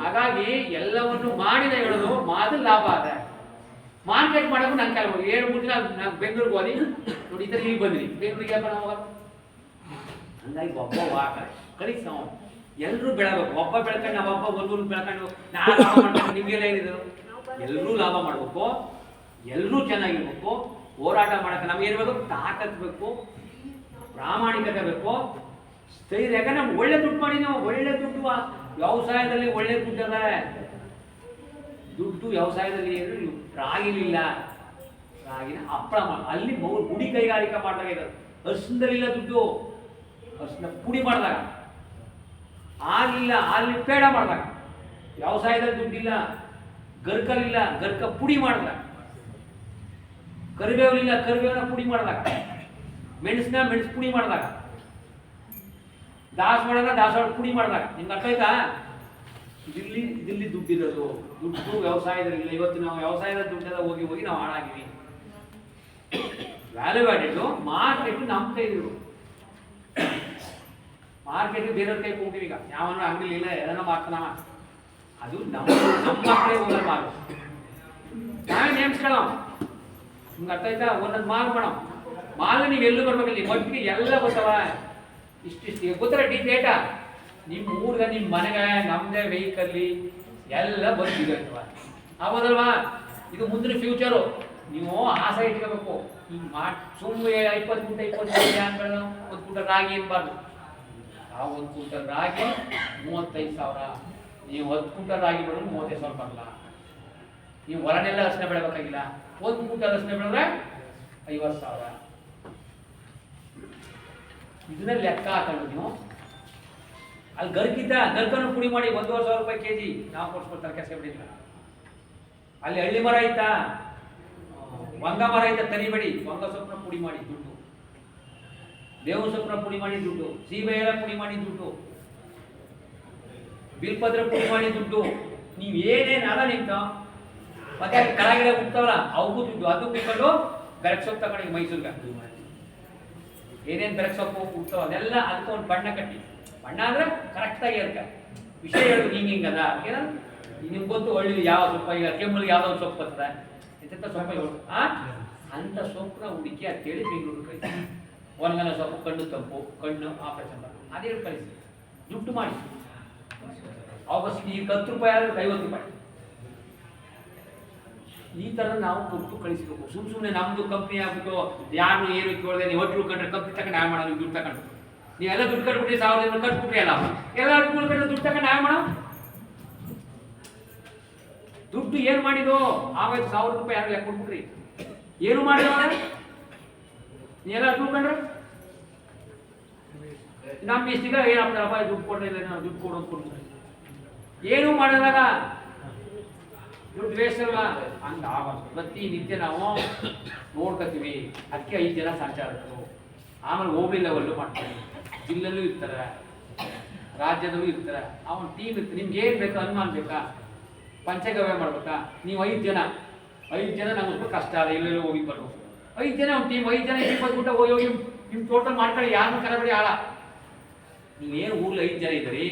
ಹಾಗಾಗಿ ಎಲ್ಲವನ್ನು ಮಾಡಿದ ಹೇಳೋದು ಮಾತ್ರ ಲಾಭ ಅದ. ಮಾರ್ಕೆಟ್ ಮಾಡಕ್ಕೂ ನಂಗೆ ಕೆಲವು ಏಳು ಮೂರು ದಿನ ನಾನು ಬೆಂಗಳೂರಿಗೆ ಹೋದಿ. ನೋಡಿ ಇದ್ರೆ ಇಲ್ಲಿ ಬಂದ್ರಿ ಬೆಂಗಳೂರಿಗೆ ಯಾಕೆ ನಾವು ಹಂಗಾಗಿ ಒಬ್ಬ ವಾಕ ಕಲಿಸ್ ನಾವು ಎಲ್ಲರೂ ಬೆಳಬೇಕು ಒಬ್ಬ ಬೆಳ್ಕೊಂಡು ನಾವು ಒಬ್ಬ ಒಂದೂರು ಬೆಳ್ಕೊಂಡು ನಾನು ಲಾಭ ಮಾಡ್ಕೊಂಡು ನಿಮಗೆಲ್ಲ ಏನಿದ್ರು ಎಲ್ಲರೂ ಲಾಭ ಮಾಡಬೇಕು. ಎಲ್ಲರೂ ಚೆನ್ನಾಗಿರ್ಬೇಕು. ಹೋರಾಟ ಮಾಡಕ್ಕೆ ನಮ್ಗೆ ಏನು ಬೇಕು? ತಾಕತ್ ಬೇಕು. ಪ್ರಾಮಾಣಿಕತೆ ಬೇಕು. ಸ್ಥೈರ್ಯಾಗ ನಮ್ಗೆ ಒಳ್ಳೆ ದುಡ್ಡು ಮಾಡಿ, ನಾವು ಒಳ್ಳೆ ದುಡ್ಡು ವ್ಯವಸಾಯದಲ್ಲಿ ಒಳ್ಳೆ ದುಡ್ಡು ಅದ ದುಡ್ಡು ವ್ಯವಸಾಯದಲ್ಲಿ ಏನು ರಾಗಿಲಿಲ್ಲ. ರಾಗಿನ ಹಪ್ಪಳ ಮಾಡ, ಅಲ್ಲಿ ಮಗು ಗುಡಿ ಕೈಗಾರಿಕೆ ಮಾಡಿದಾಗ ಇದ್ದಾರೆ ಅರ್ಶನದಲ್ಲಿಲ್ಲ ದುಡ್ಡು. ಅರ್ಶನ ಪುಡಿ ಮಾಡಿದಾಗ. ಆಗಲಿಲ್ಲ ಅಲ್ಲಿ ಪೇಡ ಮಾಡಿದಾಗ. ವ್ಯವಸಾಯದಲ್ಲಿ ದುಡ್ಡಿಲ್ಲ. ಗರ್ಕಲಿಲ್ಲ, ಗರ್ಕ ಪುಡಿ ಮಾಡಿದಾಗ. ಕರಿಬೇವಿಲ್ಲ ಕರಿಬೇವನ ಪುಡಿ ಮಾಡಿದಾಗ. ಮೆಣಸಿನ, ಮೆಣಸು ಪುಡಿ ಮಾಡಿದಾಗ. ದಾಸವಾಳನ ದಾಸವಾಳ ಪುಡಿ ಮಾಡಿದಾಗ ನಿಮ್ಗೆ ಅರ್ಥ ಆಯ್ತಾ? ಇಲ್ಲಿ ಇಲ್ಲಿ ದುಡ್ಡಿರೋದು. ದುಡ್ಡು ವ್ಯವಸಾಯದಲ್ಲಿ ಇಲ್ಲ. ಇವತ್ತು ನಾವು ವ್ಯವಸಾಯದ ದುಡ್ಡೆಲ್ಲ ಹೋಗಿ ಹೋಗಿ ನಾವು ಹಾಳಾಗಿವಿ. ವ್ಯಾಲ್ಯೂ ಆಡೆಡ್ ಮಾರ್ಕೆಟ್ ನಮ್ಮ ಕೈ ಇರು ಮಾರ್ಕೆಟ್ ಬೇರೆಯವ್ರ ಕೈ ಹೋಗ್ತೀವಿ ಈಗ. ಯಾವನ ಅಂಗಡಿ ಇಲ್ಲ ಏನೋ ಮಾಡ್ತಾನವ ಅದು ನಮ್ಮ ನಮ್ಮ ಮಕ್ಕಳೇ ಹೋಗಲ್ಲ ಮಾರು ನಾವೇ ನೇಮಿಸ್ಕೊಳ್ಳೋ ನಿಮ್ಗೆ ಅರ್ಥ ಆಯ್ತಾ? ಒಂದೊಂದು ಮಾಲ್ ಮಾಡೋ ಮಾಲ್ ನೀವು ಎಲ್ಲೂ ಬರ್ಬೇಕಲ್ಲಿ? ಮಟ್ಟಿಗೆ ಎಲ್ಲ ಬರ್ತಾವ ಇಷ್ಟಿಷ್ಟು ಗೊತ್ತರ ಡಿ ಡೇಟಾ ನಿಮ್ಮ ಊರ್ಗ ನಿಮ್ಮ ಮನೆಗೆ ನಮ್ಮದೇ ವೆಹಿಕಲ್ಲಿ ಎಲ್ಲ ಬಂದಿದೆ ಆಗೋದಲ್ವಾ ಇದು ಮುಂದಿನ ಫ್ಯೂಚರು ನೀವು ಆಸೆ ಇಟ್ಕೋಬೇಕು. ಹಿಂಗೆ ಮಾಡಿ ಸುಮ್ಮನೆ ಇಪ್ಪತ್ತು ಗುಂಟೆ ಇಪ್ಪತ್ತು ಹ್ಯಾಂಗಳು ಒಂದು ಕುಂಟ ರಾಗಿ ಇರಬಾರ್ದು. ಆ ಒಂದು ಕುಂಟಲ್ ರಾಗಿ ಮೂವತ್ತೈದು ಸಾವಿರ. ನೀವು ಒಂದು ಕುಂಟಲ್ ರಾಗಿ ಬೆಳೆದ್ರೆ ಮೂವತ್ತೈದು ಸಾವಿರ ಬರಲ್ಲ. ನೀವು ಹೊರನೆಲ್ಲ ರಚನೆ ಬೆಳಬೇಕಾಗಿಲ್ಲ. ಒಂದು ಕುಂಟಲ್ ರಚನೆ ಬೆಳೆದ್ರೆ ಐವತ್ತು ಸಾವಿರ. ಇದನ್ನ ಲೆಕ್ಕ ಹಾಕೊಂಡು ನೀವು. ಅಲ್ಲಿ ಗರ್ಕಿದ್ದ ಗರ್ಕನ್ನು ಪುಡಿ ಮಾಡಿ ಒಂದೂವರೆ ಸಾವಿರ ರೂಪಾಯಿ ಕೆಜಿ. ನಾವು ಕೊಡ್ಸ್ಕೊಡ್ತಾರೆ ತರಕಾರಿ ಬಿಡಿಲ್ಲ ಅಲ್ಲಿ ಹಳ್ಳಿ ಮರ ಐತಾ ವಂಗ ಮರ ಐತ ತರಿಬೇಡಿ ವಂಗ ಸೊಪ್ಪನ ಪುಡಿ ಮಾಡಿ ದುಡ್ಡು. ಬೇವು ಸೊಪ್ಪನ ಪುಡಿ ಮಾಡಿ ದುಡ್ಡು. ಸೀಬೆ ಎಲ್ಲ ಪುಡಿ ಮಾಡಿ ದುಡ್ಡು. ಬಿಲ್ಪದ್ರ ಪುಡಿ ಮಾಡಿ ದುಡ್ಡು. ನೀವು ಏನೇನು ಅದ ನಿಂತ ಮತ್ತೆ ಅಲ್ಲಿ ಕೆಳಗಡೆ ಹುಟ್ಟವಲ್ಲ ಅವಕ್ಕೂ ದುಡ್ಡು. ಅದು ಬೇಕಾದ್ರು ಬೆರಕ್ ಸೊಪ್ಪು ತಗೊಂಡು ಮೈಸೂರಿಗೆ ಏನೇನು ಬೆರಕ್ ಸೊಪ್ಪು ಹುಟ್ಟೋ ಅದೆಲ್ಲ ಅದಕ್ಕೆ ಒಂದು ಬಣ್ಣ ಕಟ್ಟಿ. ಬಣ್ಣ ಅಂದ್ರೆ ಕರೆಕ್ಟಾಗಿ ಇರ್ಕ ವಿಷಯ ಹೇಳೋದು ಹಿಂಗೆ ಹಿಂಗೆ ಅದ. ಏನ? ನಿಮ್ಗೆ ಗೊತ್ತು ಒಳ್ಳೆ ಯಾವ ಸೊಪ್ಪ? ಈಗ ಕೆಮ್ಮಲಿಗೆ ಯಾವ್ದೋ ಒಂದು ಸೊಪ್ಪು ಬರ್ತದೆ. ಎಂತ ಸೊಪ್ಪ? ಆ? ಅಂಥ ಸೊಪ್ಪನ್ನ ಹುಡುಕಿ ಅಂತೇಳಿ ಬೆಂಗಳೂರು ಕಳಿಸಿ ಒಂದನ ಸೊಪ್ಪು, ಕಣ್ಣು ತಂಪು ಕಣ್ಣು ಆಪರೇಷನ್ ಅದೇ ಕಳಿಸಿ ದುಡ್ಡು ಮಾಡಿ. ಅವಾಗ ಈಗ ಹತ್ತು ರೂಪಾಯಿ ಆದ್ರೆ ಐವತ್ತು ರೂಪಾಯಿ. ಈ ಥರ ನಾವು ಕೊಟ್ಟು ಕಳಿಸಬೇಕು. ಸುಮ್ ಸುಮ್ಮನೆ ನಮ್ದು ಕಂಪ್ನಿ ಆಗ್ಬಿಟ್ಟು ಯಾರು ಏನು ಕೇಳಿದೆ ನೀವು ಹೊಟ್ಟು ಕಂಡ್ರೆ ಕಂಪ್ನಿ ತಗೊಂಡು ನಾವು ಮಾಡೋದು ದುಡ್ಡು ತಗೊಂಡು. ನೀವೆಲ್ಲ ದುಡ್ಡು ಕಟ್ಬಿಟ್ರಿ ಸಾವಿರದ ಕಟ್ಬಿಟ್ರಿ ಅಲ್ಲ? ಎಲ್ಲ ದುಡ್ಡು ದುಡ್ಡು ತಗೊಂಡು ನಾವು ಮಾಡೋ ದುಡ್ಡು ಏನು ಮಾಡಿದ್ದು ಆವತ್ತು ಸಾವಿರ ರೂಪಾಯಿ ಯಾರು ಯಾಕೆ ಕೊಟ್ಬಿಟ್ರಿ? ಏನು ನೀ ನೀವೆಲ್ಲ ತಿಳ್ಕೊಂಡ್ರೆ ನಮ್ಮ ಇಷ್ಟಿಗ ಏನಾಗ್ತಾರಪ್ಪ ದುಡ್ಡು ಕೊಡ್ರಿ, ಇಲ್ಲ ದುಡ್ಡು ಕೊಡೋದು ಕೊಡ್ತಾರೆ ಏನು ಮಾಡಿದಾಗ ದುಡ್ಡು ವೇಸ್ಟ್ ಅಲ್ಲ ಹಂಗೆ ಆಗಲ್ಲ ಪ್ರತಿ ನಿತ್ಯ ನಾವು ನೋಡ್ಕೋತೀವಿ. ಅದಕ್ಕೆ ಐದು ಜನ ಸಂಚಾರಕರು. ಆಮೇಲೆ ಓಬಿ ಲೆವೆಲ್ಲು ಮಾಡ್ತಾರೆ. ಜಿಲ್ಲೆಲ್ಲೂ ಇರ್ತಾರೆ. ರಾಜ್ಯದಲ್ಲೂ ಇರ್ತಾರೆ. ಅವನ ಟೀಮ್ ಇರ್ತಾರೆ ನಿಮ್ಗೆ ಏನು ಬೇಕು ಅನುಮಾನ ಬೇಕಾ? ಪಂಚಗವ್ಯ ಮಾಡ್ಬೇಕಾ? ನೀವು ಐದು ಜನ. ಐದು ಜನ ನಮ್ಗೆ ಸ್ವಲ್ಪ ಕಷ್ಟ ಅದ. ಎಲ್ಲೆಲ್ಲೋ ಹೋಗಿ ಬರ್ಬೇಕು. ಐದು ಜನ ಒಂದು ಟೀಮ್ ಐದು ಜನ ಇಪ್ಪತ್ತು ಊಟ ಹೋಗಿ ಹೋಗಿ ನಿಮ್ಮ ಟೋಟಲ್ ಮಾಡ್ಕೊಳ್ಳಿ. ಯಾರನ್ನೂ ಕರಬೇಡಿ ಆಳ. ನೀವೇನು ಊರಲ್ಲಿ ಐದು ಜನ ಇದ್ದೀರಿ?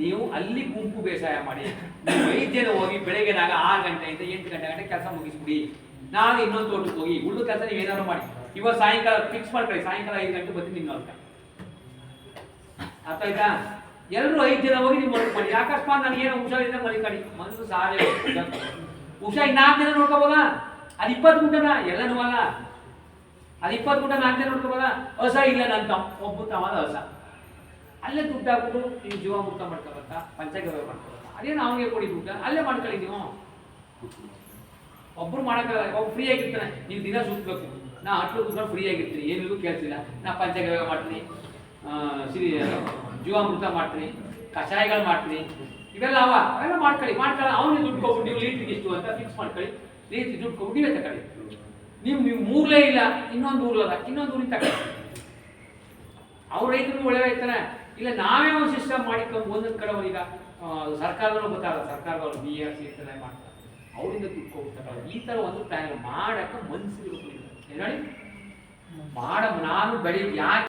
ನೀವು ಅಲ್ಲಿ ಗುಂಪು ಬೇಸಾಯ ಮಾಡಿ, ನೀವು ವೈದ್ಯನ ಜನ ಹೋಗಿ ಬೆಳಗ್ಗೆ ನಾಗ ಆರು ಗಂಟೆಯಿಂದ ಎಂಟು ಗಂಟೆ ಗಂಟೆ ಕೆಲಸ ಮುಗಿಸ್ಬಿಡಿ. ನಾನು ಇನ್ನೊಂದು ತೋಟಕ್ಕೆ ಹೋಗಿ ಉಳ್ಳು ಕೆಲಸ ನೀವು ಏನಾದ್ರು ಮಾಡಿ. ಇವತ್ತು ಸಾಯಂಕಾಲ ಫಿಕ್ಸ್ ಮಾಡ್ಕೊಳ್ಳಿ, ಸಾಯಂಕಾಲ ಐದು ಗಂಟೆ ಬರ್ತೀನಿ ನಿಮ್ಮ ಅಂತ ಅರ್ಥ ಆಯ್ತಾ? ಎಲ್ಲರೂ ಐದು ಜನ ಹೋಗಿ ನಿಮ್ಮ ವರ್ಕ್ ಮಾಡಿ. ಅಕಸ್ಮಾತ್ ನಾನು ಏನೋ ಹುಷಾರಿಂದ ಮಲಿಕಡಿ ಮನಸ್ಸು ಸಾರೇ ಹುಷಾರಿ. ನಾಲ್ಕು ಜನ ನೋಡ್ಕೋಬೋದ? ಅದು ಇಪ್ಪತ್ತು ಗುಂಟನ? ಎಲ್ಲನೂ ಅಲ್ಲ. ಅದು ಇಪ್ಪತ್ತು ಗುಂಟ ನಾಲ್ಕು ಜನ ನೋಡ್ಕೋಬೋದ? ಹೊಸ ಇಲ್ಲ ನಂತ ಒಬ್ಬ ತಮ್ಮದ ಹೊಸ. ಅಲ್ಲೇ ದುಡ್ಡು ಹಾಕ್ಬಿಟ್ಟು ನೀವು ಜೀವ ಮುಕ್ತ ಮಾಡ್ಕೋಬೇಕ? ಪಂಚಗವ್ಯ ಮಾಡ್ಕೋಬೇಕ? ಅದೇನು ಅವನಿಗೆ ಕೊಡಿ ದುಡ್ಡು. ಅಲ್ಲೇ ಮಾಡ್ಕೊಳ್ಳಿ ನೀವು. ಒಬ್ರು ಮಾಡೋಕ್ಕಾಗಲ್ಲ ಒಬ್ಬ ಫ್ರೀ ಆಗಿರ್ತಾನೆ. ನೀವು ದಿನ ಸುತ್ತಬೇಕು ನಾ ಅಟ್ಲು ಕೂತ್ಕೊಂಡು ಫ್ರೀ ಆಗಿರ್ತೀನಿ ಏನಿಗೂ ಕೇಳ್ತಿಲ್ಲ ನಾ ಪಂಚಗವ್ಯ ಮಾಡ್ತೀನಿ. ಸಿರಿ ಜೀವಾಮೃತ ಮಾಡ್ತೀನಿ. ಕಷಾಯಗಳು ಮಾಡ್ತೀನಿ. ಇವೆಲ್ಲ ಅವ. ಅವೆಲ್ಲ ಮಾಡ್ಕೊಳ್ಳಿ. ಮಾಡ್ಕೊಳ್ಳಿ. ಅವನಿಗೆ ದುಡ್ಡು ಕೊಟ್ಬಿಟ್ಟು ನೀವು ಲೀಟ್ರಿಗೆ ಇಷ್ಟು ಅಂತ ಫಿಕ್ಸ್ ಮಾಡ್ಕೊಳ್ಳಿ. ಲೀಟ್ರಿಗೆ ದುಡ್ಡು ಕೊಟ್ಟು ನೀವೇ ತಗೊಳ್ಳಿ. ನೀವು ನೀವು ಮೂರ್ಲೇ ಇಲ್ಲ. ಇನ್ನೊಂದು ಊರ್ಲದ ಇನ್ನೊಂದು ಊರಿಗೆ ತಗೊಳ್ಳಿ. ಅವ್ರ ರೈತರು ಒಳ್ಳೆ ರೈತನೇ ಇಲ್ಲ ನಾವೇ ಒಂದು ಸಿಸ್ಟಮ್ ಮಾಡಿಕೊಂಡು ಒಂದೊಂದು ಕಡೆ ಈಗ ಸರ್ಕಾರದವರು ಗೊತ್ತಾಗಲ್ಲ ಸರ್ಕಾರದವರು ಬಿ ಆರ್ ಸಿ ಮಾಡ್ತಾರೆ. ಅವರಿಂದ ಹೋಗ್ತಾರೆ ಈ ಥರ ಒಂದು ಪ್ಲಾನ್ ಮಾಡೋಕ್ಕೆ ಮನಸ್ಸಿಗೆ ಹೇಳಿ? ಮಾಡ ನಾನು ಬೆಳಿ ಯಾಕೆ